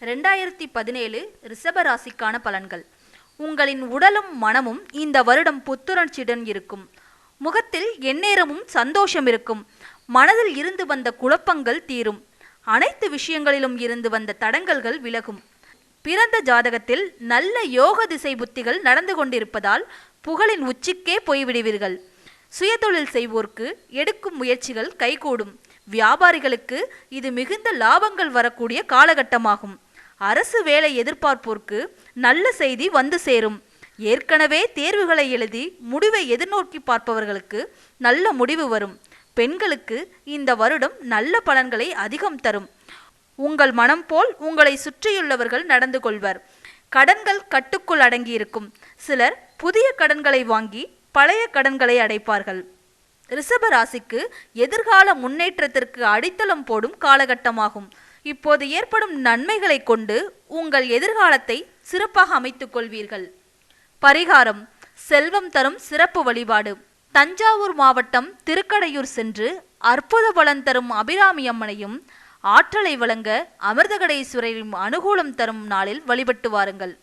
ரெண்டாயிரத்தி பதினேழு ரிஷபராசிக்கான பலன்கள். உங்களின் உடலும் மனமும் இந்த வருடம் புத்துணர்ச்சியுடன் இருக்கும். முகத்தில் எந்நேரமும் சந்தோஷம் இருக்கும். மனதில் இருந்து வந்த குழப்பங்கள் தீரும். அனைத்து விஷயங்களிலும் இருந்து வந்த தடங்கல்கள் விலகும். பிறந்த ஜாதகத்தில் நல்ல யோக திசை புத்திகள் நடந்து கொண்டிருப்பதால் புகழின் உச்சிக்கே போய்விடுவீர்கள். சுயதொழில் செய்வோர்க்கு எடுக்கும் முயற்சிகள் கைகூடும். வியாபாரிகளுக்கு இது மிகுந்த லாபங்கள் வரக்கூடிய காலகட்டமாகும். அரசு வேலை எதிர்பார்ப்போர்க்கு நல்ல செய்தி வந்து சேரும். ஏற்கனவே தேர்வுகளை எழுதி முடிவை எதிர்நோக்கி பார்ப்பவர்களுக்கு நல்ல முடிவு வரும். பெண்களுக்கு இந்த வருடம் நல்ல பலன்களை அதிகம் தரும். உங்கள் மனம் போல் உங்களை சுற்றியுள்ளவர்கள் நடந்து கொள்வர். கடன்கள் கட்டுக்குள் அடங்கியிருக்கும். சிலர் புதிய கடன்களை வாங்கி பழைய கடன்களை அடைப்பார்கள். ரிஷப ராசிக்கு எதிர்கால முன்னேற்றத்திற்கு அடித்தளம் போடும் காலகட்டமாகும். இப்போது ஏற்படும் நன்மைகளை கொண்டு உங்கள் எதிர்காலத்தை சிறப்பாக அமைத்துக் கொள்வீர்கள். பரிகாரம் செல்வம் தரும் சிறப்பு வழிபாடு. தஞ்சாவூர் மாவட்டம் திருக்கடையூர் சென்று அற்புத பலன் தரும் அபிராமி அம்மனையும் ஆற்றலை வழங்க அமிர்தகடேஸ்வரரையும் அனுகூலம் தரும் நாளில் வழிபட்டு வாருங்கள்.